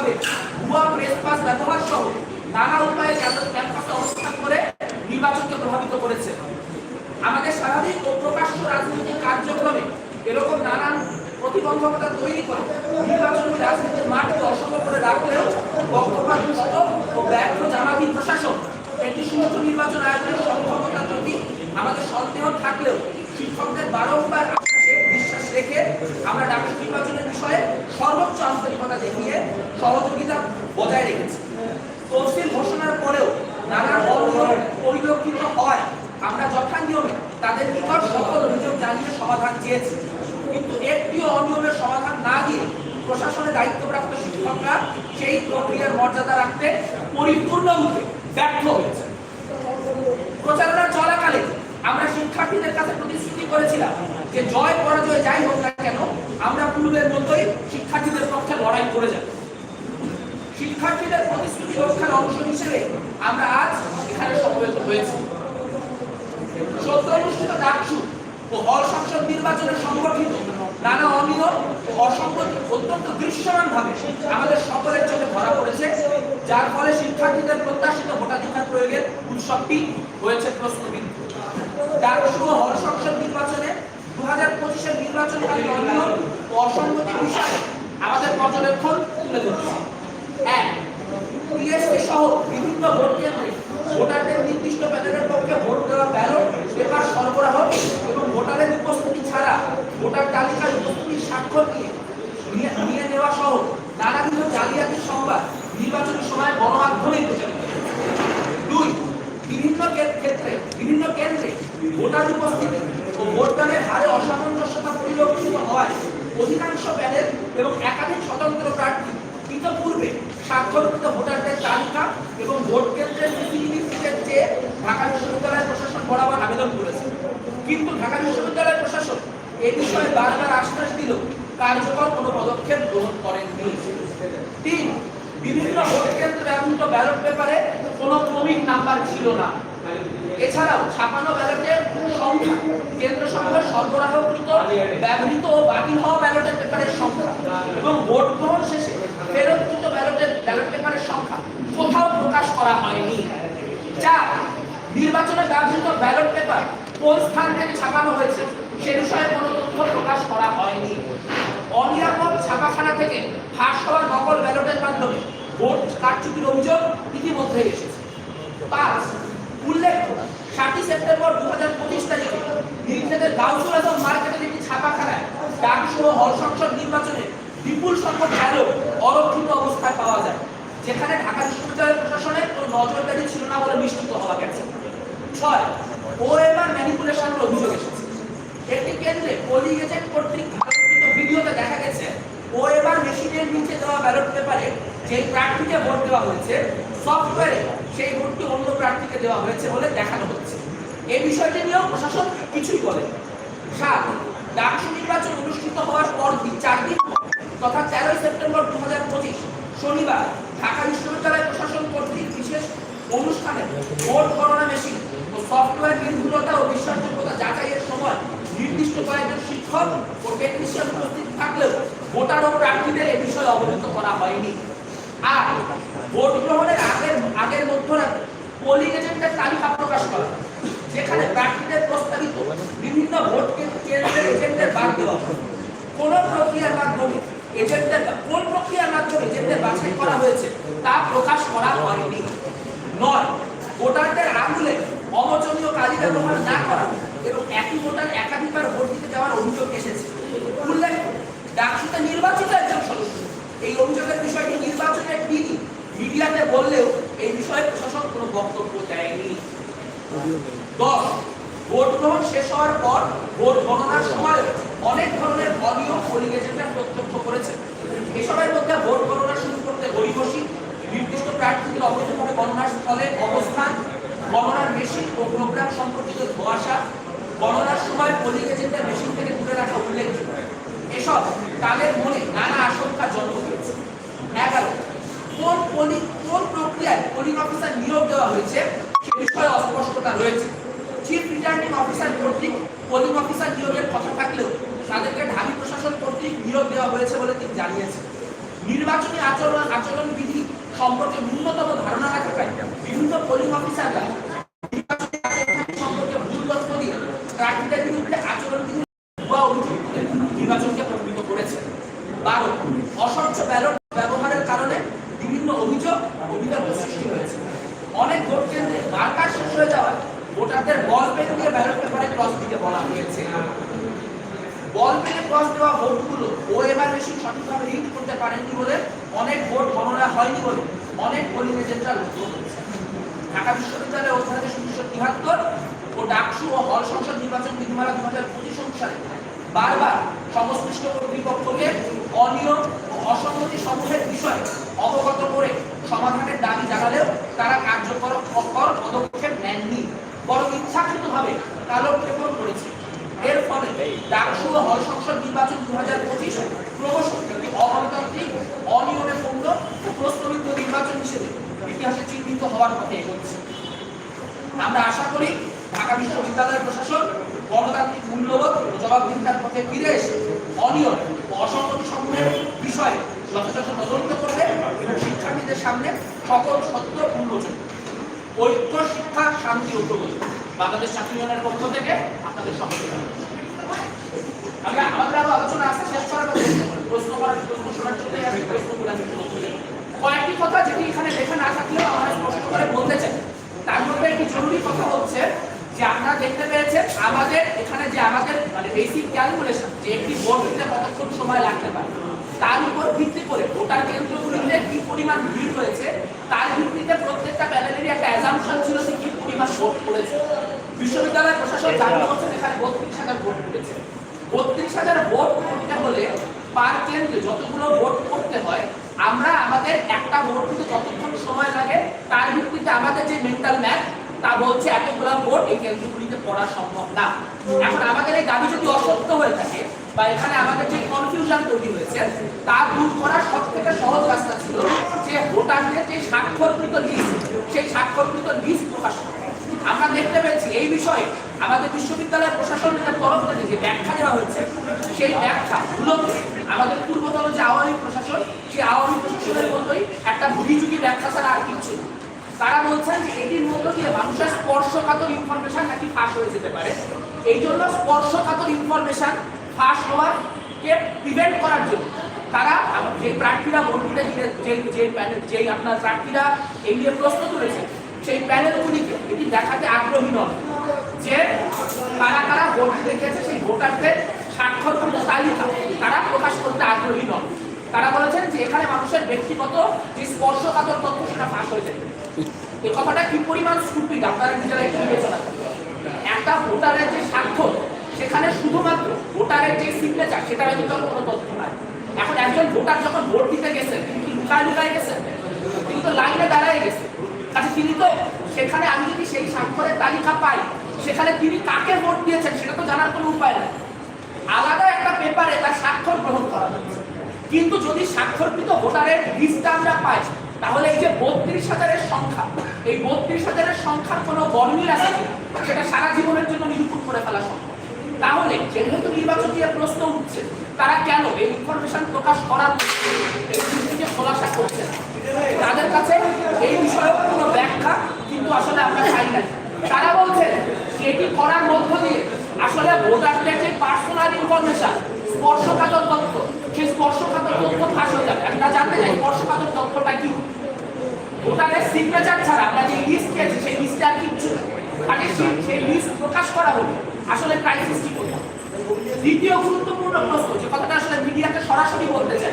অভাবে ভুয়া press pass ব্যবহার সহ নানা উপায়ে ক্যাম্পাসে অবস্থান করে নির্বাচনকে প্রভাবিত করেছে। আমাদের স্বাভাবিক ও প্রকাশ্য রাজনৈতিক কার্যক্রমে এরকম নানান প্রতিবন্ধকতা তৈরি করে নির্বাচনী রাজনীতির মাঠকে অসম করে রাখলেও বক্তব্যদুষ্ট ও ব্যর্থ জামাতি প্রশাসন একটি সুষ্ঠু নির্বাচন আয়োজনের সম্ভাবনার প্রতি আমাদের সন্দেহ থাকলেও শিক্ষকদের বারংবার রেখে আমরা ডাক্তার নির্বাচনের বিষয়ে সর্বোচ্চ আন্তরিকতা দেখিয়ে সহযোগিতা বজায় রেখেছি। তফসিল ঘোষণার পরেও নানা অনিয়ম পরিলক্ষিত হয়। আমরা যথা নিয়মে তাদের নিকট সকল অভিযোগ জানিয়ে সমাধান চেয়েছি। কিন্তু একটিও অনিয়মের সমাধান না দিয়ে প্রশাসনের দায়িত্বপ্রাপ্ত শিক্ষকরা সেই প্রক্রিয়ার মর্যাদা রাখতে পরিপূর্ণরূপে ব্যর্থ হয়েছে। প্রচারণা চলাকালে আমরা শিক্ষার্থীদের কাছে প্রতিশ্রুতি করেছিলাম যে জয়, পরাজয় যাই হোক না কেন, আমরা পূর্বের মতোই শিক্ষার্থীদের পক্ষে লড়াই করে যাব। শিক্ষার্থীদের প্রতিশ্রুতি রক্ষার অংশ হিসেবে আমরা আজ এখানে সমবেত হয়েছি। সদ্য অনুষ্ঠিত ডাকসু ও নির্বাচনে সংগঠিত নানা অনিয়ম ও অসঙ্গতি অত্যন্ত দৃশ্যমান ভাবে আমাদের সকলের চোখে ধরা পড়েছে, যার ফলে শিক্ষার্থীদের প্রত্যাশিত ভোটাধিকার প্রয়োগের উৎসবটি হয়েছে প্রশ্নবিদ্ধ ডাকসু হল সংসদ নির্বাচনে দু হাজার পঁচিশের নির্বাচনকালীন অসঙ্গতি বিষয়ে আমাদের পর্যবেক্ষণ তুলে ধরছি। এক সহ বিভিন্ন ভোট কেন্দ্রে ভোটারদের নির্দিষ্ট প্যানেলের পক্ষে ভোট দেওয়া ব্যালট পেপার সরবরাহ এবং ভোটারের উপস্থিতি ছাড়া ভোটার তালিকার উপস্থিতির স্বাক্ষর নিয়ে নিয়ে- নিয়ে নেওয়া সহ নানাবিধ জালিয়াতির সংবাদ নির্বাচনী সময় গণমাধ্যমে প্রচারিত হয়েছে। দুই বিভিন্ন কে- ক্ষেত্রে বিভিন্ন কেন্দ্রে ভোটার উপস্থিতি ও ভোটদানের হারে অসামঞ্জস্যতা পরিলক্ষিত হওয়ায় অধিকাংশ প্যানেল এবং একাধিক স্বতন্ত্র প্রার্থী ইতপূর্বে স্বাক্ষরকৃত ভোটারদের তালিকা এবং ভোট কেন্দ্রের প্রতিনিধিত্বের চেয়ে ঢাকা বিশ্ববিদ্যালয় প্রশাসন বরাবর আবেদন করেছে কিন্তু ঢাকা বিশ্ববিদ্যালয় প্রশাসন এ বিষয়ে বারবার আশ্বাস দিল, কার্যকর কোনো পদক্ষেপ গ্রহণ করেননি। তিন, বিভিন্ন ভোট কেন্দ্রে ব্যবহৃত ব্যালট পেপারে কোনো ক্রমিক নাম্বার ছিল না। এছাড়াও ছাপানো ব্যালটের সংখ্যা কেন্দ্র সমূহের সরবরাহকৃত, ব্যবহৃত ও বাতিল হওয়া ব্যালটের পেপারের সংখ্যা এবং ভোট গ্রহণ শেষে ফেরতকৃত ব্যালটের, ব্যালট পেপারের সংখ্যা কোথাও প্রকাশ করা হয়নি। চার, নির্বাচনে ব্যবহৃত ব্যালট পেপার কোন স্থান থেকে ছাপানো হয়েছে? সে বিষয়ে কোনো তথ্য প্রকাশ করা হয়নি। অনিরাপদ ছাপাখানা থেকে ফাঁস হওয়া নকল ব্যালটের মাধ্যমে ভোট কারচুপির অভিযোগ ইতিমধ্যে এসেছে। পাঁচ উল্লেখ্য সাতই সেপ্টেম্বর দু হাজার পঁচিশ তারিখে নীলক্ষেতের গাউসুল আজম মার্কেটের একটি ছাপাখানায় ডাকসহ হল সংসদ নির্বাচনে বিপুল সংখ্যক ব্যালট অরক্ষিত অবস্থায় পাওয়া যায়, যেখানে ঢাকা বিশ্ববিদ্যালয় প্রশাসনের কোনো নজরদারি ছিল না বলে নিশ্চিত হওয়া গেছে। ছয় ও এবার ম্যানিপুলেশনের অভিযোগ এসেছে। একটি কেন্দ্রে পোলিং এজেন্ট কর্তৃক ভিডিওতে দেখা গেছে। ও এবার মেশিনের নিচে দেওয়া ব্যালট পেপারে যে প্রার্থীকে ভোট দেওয়া হয়েছে সফটওয়্যারে সেই ভোটটি অন্য প্রার্থীকে দেওয়া হয়েছে বলে দেখানো হচ্ছে। এই বিষয়টি নিয়েও প্রশাসন কিছুই বলে সাত, ডাকসু নির্বাচন অনুষ্ঠিত হওয়ার পর চার দিন তথা তেরোই সেপ্টেম্বর দু হাজার পঁচিশ শনিবার ঢাকা বিশ্ববিদ্যালয় প্রশাসন কর্তৃক বিশেষ অনুষ্ঠানে ভোট গণনা মেশিন ও সফটওয়্যার নির্ভুলতা ও বিশ্বাসযোগ্যতা যাচাইয়ের সময় নির্দিষ্ট কয়েকজন শিক্ষক ও টেকনিশিয়ান উপস্থিত থাকলেও ভোটার ও প্রার্থীদের এ বিষয়ে অবহিত করা হয়নি। আর ভোট গ্রহণের আগের আগের মধ্যরাতে পোলিং এজেন্টের তালিকা প্রকাশ করা যেখানে প্রার্থীদের প্রস্তাবিত বিভিন্ন ভোট কেন্দ্রের এজেন্টের বাদ দেওয়া কোন প্রক্রিয়ার মাধ্যমে এজেন্টদের কোন প্রক্রিয়ার মাধ্যমে এজেন্টদের বাছাই করা হয়েছে তা প্রকাশ করা হয়নি। নয়, ভোটারদের আঙুলে অমোচনীয় কালি ব্যবহার না করা এবং একই ভোটার একাধিকবার ভোট দিতে যাওয়ার অভিযোগ এসেছে। উল্লেখ ডাকসুতে নির্বাচিত একজন সদস্য। এই অভিযোগের বিষয়টি নির্বাচনের দিনই মিডিয়াতে বললেও এই বিষয়ে প্রশাসন কোনো বক্তব্য দেয়নি। দশ, ভোট গ্রহণ শেষ হওয়ার পর ভোট গণনার সময় অনেক ধরনের অনিয়ম পোলিং প্রত্যক্ষ করেছে। এসবের মধ্যে ভোট গণনা শুরু করতে গরিবসী নির্দিষ্ট প্রার্থীদের অবৈধভাবে গণনার স্থলে অবস্থান, গণনার মেশিন ও প্রোগ্রাম সম্পর্কিত ধোয়াশা গণনার সময় পোলিং এজেন্টের মেশিন থেকে তুলে রাখা উল্লেখযোগ্য। এসব তাদের মনে নানা আশঙ্কা জন্ম দিয়েছে। এগারো, কোন পোলিং, কোন প্রক্রিয়ায় পোলিং অফিসার নিয়োগ দেওয়া হয়েছে সে বিষয়ে অস্পষ্টতা রয়েছে। চিফ রিটার্নিং অফিসার কর্তৃক পোলিং অফিসার নিয়োগের কথা থাকলেও তাদেরকে ঢাবি প্রশাসন কর্তৃক নিয়োগ দেওয়া হয়েছে বলে তিনি জানিয়েছেন। নির্বাচনী আচরণ আচরণ বিধি সম্পর্কে ন্যূনতম ধারণা না থাকায় বিভিন্ন পোলিং অফিসাররা নির্বাচনী আচরণবিধি সম্পর্কে ভুল তথ্য দিয়ে প্রার্থীদের বিরুদ্ধে আচরণ বিধি ভুয়া অভিযোগ করে নির্বাচনকে প্রভাবিত করেছে বারো অস্বচ্ছ ব্যালট ব্যবহারের কারণে বিভিন্ন অভিযোগ ও বিতর্ক সৃষ্টি হয়েছে অনেক ভোট কেন্দ্রে মার্কার শেষ হয়ে যাওয়ায় ভোটারদের বল পেন দিয়ে ব্যালট পেপারে ক্রস দিতে বলা হয়েছে বল পেনে ক্রস দেওয়া ভোটগুলো ও এবার মেশিন সঠিকভাবে রিড করতে পারেননি বলে অনেক ভোট গণনা হয়নি বলে অনেক পোলিং এজেন্টরা লক্ষ্য করেছে। ঢাকা বিশ্ববিদ্যালয়ের অধ্যাদেশ উনিশশো তিহাত্তর ও ডাকসু ও হল সংসদ নির্বাচন বিধিমালা দু হাজার পঁচিশ অনুসারে বারবার সংশ্লিষ্ট কর্তৃপক্ষকে অনিয়ম ও অসঙ্গতি সমূহের বিষয়ে অবগত করে সমাধানের দাবি জানালেও তারা কার্যকর কর পদক্ষেপ নেননি। বরং ইচ্ছাকৃতভাবে ফলে আমরা আশা করি ঢাকা বিশ্ববিদ্যালয়ের প্রশাসন গণতান্ত্রিক মূল্যবোধ ও জবাবদিহিতার পথে ফিরে এসে অনিয়ম ও অসঙ্গতি বিষয়ে যথাযথ তদন্ত করবে এবং শিক্ষার্থীদের সামনে সকল সত্য উন্মোচন, ঐক্য, শিক্ষা, শান্তি ও প্রগতি বাংলাদেশ ছাত্র ইউনিয়নের পক্ষ থেকে আপনাদের ধন্যবাদ। কয়েকটি কথা যেটি এখানে লেখা না থাকলেও আমরা স্পষ্ট করে বলতে চাই। তার মধ্যে একটি জরুরি কথা হচ্ছে যে আপনারা দেখতে পেয়েছেন, আমাদের এখানে যে আমাদের মানে বেসিক ক্যালকুলেশন যে একটি ভোট দিতে কতক্ষণ সময় লাগতে পারে, তার উপর ভিত্তি করে ভোটার কেন্দ্রগুলিতে কি পরিমাণ ভিড় হয়েছে, তার ভিত্তিতে প্রত্যেকটা প্যানেলেরই একটা অ্যাজাম্পশন ছিল যে কি পরিমাণ ভোট পড়েছে। বিশ্ববিদ্যালয় প্রশাসন জানিয়ে বলছেন এখানে বত্রিশ হাজার ভোট পড়েছে। বত্রিশ হাজার ভোট করতে হলে পার কেন্দ্রে যতগুলো ভোট করতে হয়, আমরা আমাদের একটা ভোট দিতে যতক্ষণ সময় লাগে। তার ভিত্তিতে আমাদের যে মেন্টাল ম্যাথ তা বলছে এতগুলো ভোট এই কেন্দ্রগুলিতে পড়া সম্ভব না। এখন আমাদের এই দাবি যদি অসত্য হয়ে থাকে বা এখানে আমাদের যে কনফিউশন তৈরি হয়েছে, তা দূর করার সব থেকে সহজ রাস্তা ছিল যে ভোটারদের যে স্বাক্ষরকৃত লিস্ট সেই স্বাক্ষরকৃত লিস্ট প্রকাশ আমরা দেখতে পেয়েছি এই বিষয়ে আমাদের বিশ্ববিদ্যালয় প্রশাসনের তরফ থেকে যে ব্যাখ্যা দেওয়া হয়েছে। সেই ব্যাখ্যা মূলত আমাদের পূর্বতন যে আওয়ামী প্রশাসন, সেই আওয়ামী প্রশাসনের মতোই একটা ভুগিচুকি ব্যাখ্যা ছাড়া আর কিছু তারা বলছেন যে এটির মধ্য দিয়ে মানুষের স্পর্শকাতর ইনফরমেশন নাকি ফাঁস হয়ে যেতে পারে। এই জন্য স্পর্শকাতর ইনফরমেশন ফাঁস হওয়ার কে প্রিভেন্ট করার জন্য তারা যে প্রার্থীরা ভোট দিতে যে- যে প্যানেল যেই আপনার প্রার্থীরা এই নিয়ে প্রশ্ন তুলেছে সেই প্যানেলগুলিকে এটি দেখাতে আগ্রহী নন। যে কারা কারা ভোট দিতে গেছে সেই ভোটারদের স্বাক্ষরকৃত তালিকা তারা প্রকাশ করতে আগ্রহী নন। তারা বলেছেন যে এখানে মানুষের ব্যক্তিগত যে স্পর্শকাতর তথ্য সেটা ফাঁস হয়ে যাবে এই কথাটা কি পরিমাণ স্টুপিড আপনারা নিজেরা একটু বিবেচনা একটা ভোটারের যে স্বাক্ষর, সেখানে শুধুমাত্র ভোটারের যে সিগনেচার সেটা আর কোনো তথ্য নাই। এখন একজন ভোটার যখন ভোট দিতে গেছেন, তিনি কি লুকায় লুকায় গেছেন? তিনি তো লাইনে দাঁড়ায় গেছেন। আচ্ছা তিনি তো সেখানে আমি যদি সেই স্বাক্ষরের তালিকা পাই সেখানে তিনি কাকে ভোট দিয়েছেন সেটা তো জানার কোনো উপায় নাই। আলাদা একটা পেপারে তার স্বাক্ষর গ্রহণ করা কিন্তু যদি স্বাক্ষরকৃত ভোটারের লিস্টটা আমরা পাই, তাহলে এই যে বত্রিশ হাজারের সংখ্যা, এই বত্রিশ হাজারের সংখ্যার কোনো গরমিল আছে সেটা সারা জীবনের জন্য নিরূপণ করে ফেলা সম্ভব। তাহলে যেহেতু নির্বাচন দিয়ে প্রশ্ন উঠছে, তারা কেন এই ইনফরমেশন প্রকাশ করার এই খোলাসা করছে না? তাদের কাছে এই বিষয়ে কোনো ব্যাখ্যা কিন্তু আসলে আমরা চাই না এটি করার মধ্য দিয়ে আসলে ভোটারদের যে পার্সোনাল ইনফরমেশন স্পর্শকাতর তথ্য। সেই স্পর্শকাতর তথ্য ফাঁস হয়ে যাবে। আমরা জানতে চাই স্পর্শকাতর তথ্যটা কি? ভোটারের সিগনেচার ছাড়া আমরা যে লিস্ট পেয়েছি, সেই লিস্টে আর কিচ্ছু আগে সেই লিস্ট প্রকাশ করা হলো আসলে ক্রাইসিস কি করতে হবে? দ্বিতীয় গুরুত্বপূর্ণ প্রশ্ন, যে কথাটা আসলে মিডিয়াকে সরাসরি বলতে চাই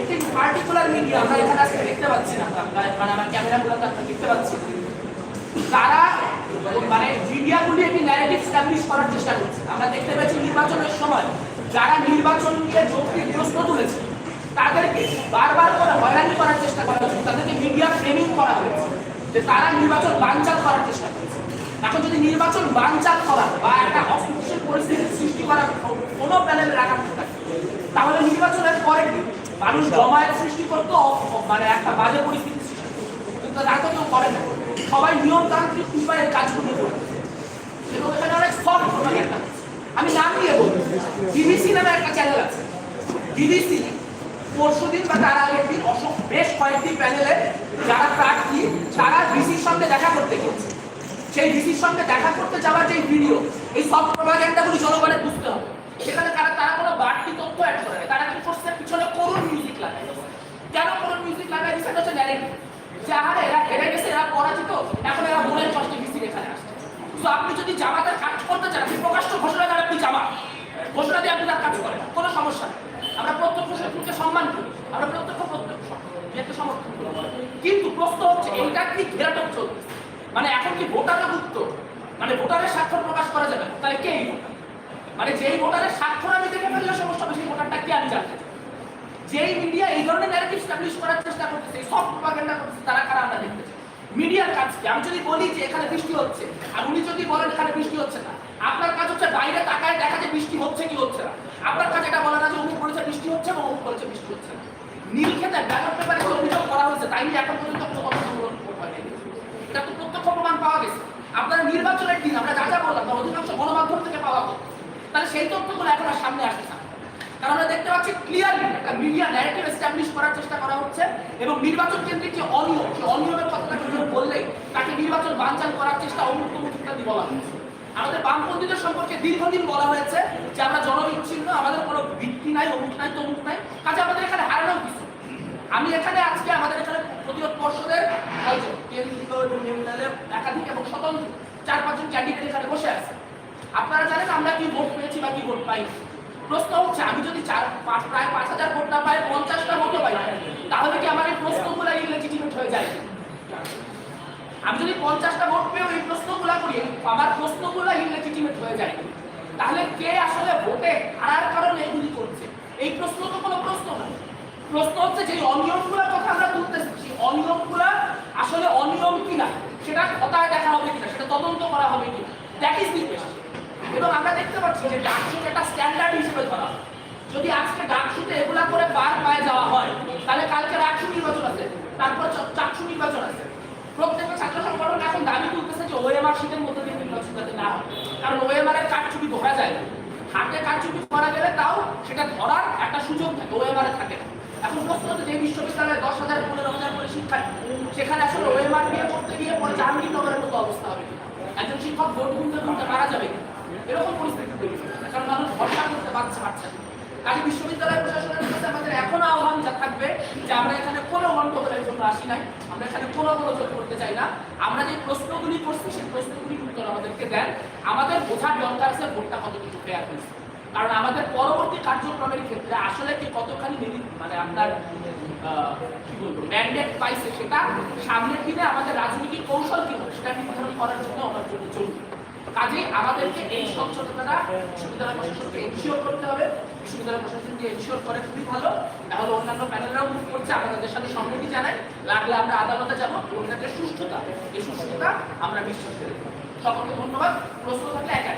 একটি পার্টিকুলার মিডিয়া আমরা এখানে আজকে দেখতে পাচ্ছি না। আমরা- মানে আমার ক্যামেরাগুলো দেখতে পাচ্ছি। তারা মানে মিডিয়াগুলি একটি ন্যারেটিভ স্ট্যাবলিশ করার চেষ্টা করছে। আমরা দেখতে পাচ্ছি নির্বাচনের সময় যারা নির্বাচন নিয়ে যৌক্তিক তুলেছে, তাদেরকে বারবার করে হয়রানি করার চেষ্টা করা হচ্ছে। তাদেরকে মিডিয়া ফ্রেমিং করা হয়েছে যে তারা নির্বাচন বানচাল করার চেষ্টা করছে। এখন যদি নির্বাচন বানচাল করা বা একটা অস্থিতিশীল পরিস্থিতি সৃষ্টি করার কোনো প্যানেলে রাখা থাকে তাহলে নির্বাচনের পরে মানুষ জমায়েত সৃষ্টি করতো মানে একটা বাজে পরিস্থিতি সৃষ্টি করতো। কিন্তু তা তো কেউ করে না। সবাই নিয়মতান্ত্রিক উপায়ে কাজগুলো করে এবং এখানে অনেক আমি নাম দিয়ে বলব। বিবিসি নামে একটা চ্যানেল আছে। বিবিসি পরশুদিন বা তার আগের দিন বেশ কয়েকটি প্যানেলে যারা প্রার্থী তারা ভিসির সঙ্গে দেখা করতে গিয়েছে। সেই ভিসির সঙ্গে দেখা করতে যাওয়ার যে ভিডিও এই সব প্রপাগ্যান্ডাগুলি জনগণের বুঝতে হবে। সেখানে তারা তারা কোনো বাড়তি তথ্য অ্যাড করে তারা কি করছে পিছনে করুণ মিউজিক লাগাই কেন করুণ মিউজিক লাগাই এটা হচ্ছে ন্যারেটিভ যে আহারে এরা হেরে গেছে, এরা পরাজিত। এখন এরা মনের কষ্টে ভিসির এখানে আসছে তো আপনি যদি জামাতের কাজ করতে চান, আপনি প্রকাশ্য ঘোষণা করেন আপনি জামা। ঘোষণা দিয়ে আপনি তার কাজ করেন, কোনো সমস্যা আমরা প্রত্যক্ষ শত্রুকে সম্মান করি, আমরা প্রত্যক্ষ প্রত্যক্ষ একটা সমর্থন করি কিন্তু প্রশ্ন হচ্ছে, এইটা কি ঘেরাটক চলছে? মানে এখন কি ভোটারের গুপ্ত মানে ভোটারের স্বাক্ষর প্রকাশ করা যাবে তাহলে কে মানে যেই ভোটারের স্বাক্ষর আমি দেখে ফেললে সমস্যা হবে, সেই ভোটারটা কে আমি জানতে চাই। যেই মিডিয়া এই ধরনের ন্যারেটিভ স্টাবলিশ করার চেষ্টা করতেছে সব প্রপাগান্ডা করতেছে, তারা কারা আমরা দেখতে চাই? মিডিয়ার কাজ কি? আমি যদি বলি যে এখানে বৃষ্টি হচ্ছে, আর উনি যদি বলেন এখানে বৃষ্টি হচ্ছে না, আপনার কাজ হচ্ছে বাইরে তাকায় দেখা যে বৃষ্টি হচ্ছে কি হচ্ছে না। আপনার কাজ এটা বলা না যে অমুক বলেছে বৃষ্টি হচ্ছে এবং অমুক বলেছে বৃষ্টি হচ্ছে না। নীলক্ষেতে ব্যালট পেপারে যে অভিযোগ করা হয়েছে, তাই নিয়ে এখন পর্যন্ত কোনো সংগ্রহ এটা তো প্রত্যক্ষ প্রমাণ পাওয়া গেছে। আপনারা নির্বাচনের দিন, আমরা যা যা বললাম অধিকাংশ গণমাধ্যম থেকে পাওয়া তাহলে সেই তথ্যগুলো এখন আর সামনে আসছে কারণ আমরা দেখতে পাচ্ছি ক্লিয়ারলি একটা মিডিয়া ন্যারেটিভ এস্টাবলিশ করার চেষ্টা করা হচ্ছে এবং নির্বাচন কেন্দ্রিক যে অনিয়ম সেই অনিয়মের কথাটা কেউ বললে তাকে নির্বাচন বানচাল করার চেষ্টা অমুক তমুক ইত্যাদি বলা হচ্ছে। আমাদের বামপন্থীদের সম্পর্কে দীর্ঘদিন বলা হয়েছে যে আমরা জনবিচ্ছিন্ন, আমাদের কোনো ভিত্তি নাই, অমুক নাই, তমুক নাই। কাজে আমাদের এখানে হারানো কিছু আমি এখানে আজকে আমাদের এখানে প্রতিরোধ পর্ষদের একাধিক এবং স্বতন্ত্র চার পাঁচজন ক্যান্ডিডেট এখানে বসে আছে। আপনারা জানেন আমরা কি ভোট পেয়েছি বা কি ভোট পাই প্রশ্ন হচ্ছে, আমি যদি চার, পাঁচ, প্রায় পাঁচ হাজার ভোট না পাই, পঞ্চাশটা ভোটও পাই তাহলে কি আমার এই প্রশ্নগুলো ইলেজিটিমেট হয়ে যায়? আমি যদি পঞ্চাশটা ভোট পেয়েও এই প্রশ্নগুলো করি, আমার প্রশ্নগুলো ইলেজিটিমেট হয়ে যায়। তাহলে কে আসলে ভোটে হারার কারণে এগুলি করছে? এই প্রশ্ন তো কোনো প্রশ্ন না। প্রশ্ন হচ্ছে যে অনিয়মগুলোর কথা আমরা তুলতেছি সেই অনিয়মগুলো আসলে অনিয়ম কিনা সেটা কথায় দেখা হবে কিনা, সেটা তদন্ত করা হবে কিনা। দ্যাট ইজ দি কোয়েশ্চেন এবং আমরা দেখতে পাচ্ছি যে ডাকসুকে একটা স্ট্যান্ডার্ড হিসেবে ধরা যদি আজকে ডাকসুতে এগুলা করে পার পায়ে যাওয়া হয়, তাহলে কালকে রাকসু নির্বাচন আছে, তারপর চাকসু নির্বাচন আছে। প্রত্যেকটা ছাত্র সংগঠন এখন দাবি তুলতেছে যে ওএমআর শীতের মধ্যে দিয়ে নির্বাচন যাতে না হয়। কারণ ওএমআর এর কারচুপি ধরা যায়। হাতে কারচুপি করা গেলে তাও সেটা ধরার একটা সুযোগ থাকে, ওএমআর এ থাকে না। এখন প্রশ্ন হচ্ছে যে বিশ্ববিদ্যালয়ে দশ হাজার, পনেরো হাজার করে শিক্ষার্থী সেখানে আসলে ওএমআর দিয়ে করতে গিয়ে পরে জাহাঙ্গীরনগরের মতো অবস্থা হবে? একজন শিক্ষক ভোট গুনতে গুনতে মারা যাবে কিনা? এরকম পরিস্থিতি তৈরি হচ্ছে কারণ মানুষ ভরসা করতে পারছে পারছে না কাজে বিশ্ববিদ্যালয় প্রশাসনের কাছে আমাদের এখনও আহ্বান যা থাকবে যে আমরা এখানে কোনো গন্ডগোলের জন্য আসি নাই, আমরা এখানে কোনো গোলযোগ করতে চাই না। আমরা যে প্রশ্নগুলি করছি, সেই প্রশ্নগুলির উত্তর আমাদেরকে দেন। আমাদের বোঝার দরকার আছে ভোটটা কতটুকু ফেয়ার হয়েছে। কারণ আমাদের পরবর্তী কার্যক্রমের ক্ষেত্রে আসলে কি কতখানি মানে আপনার ম্যান্ডেট পাইছে সেটা সামনের দিনে আমাদের রাজনৈতিক কৌশল কি সেটা নির্ধারণ করার জন্য আমার জন্য জরুরি। কাজে আমাদেরকে এই স্বচ্ছতাটা বিশ্ববিদ্যালয় প্রশাসনকে এনশিওর করতে হবে। বিশ্ববিদ্যালয় প্রশাসনকে এনশিওর করে, খুবই ভালো। তাহলে অন্যান্য প্যানেলরাও মুভ করছে আমরা সাথে সম্মতি জানাই। লাগলে আমরা আদালতে যাব এবং সুস্থতা এই সুস্থতা আমরা বিশ্বাস করি। সকলকে ধন্যবাদ। প্রশ্ন থাকলে একা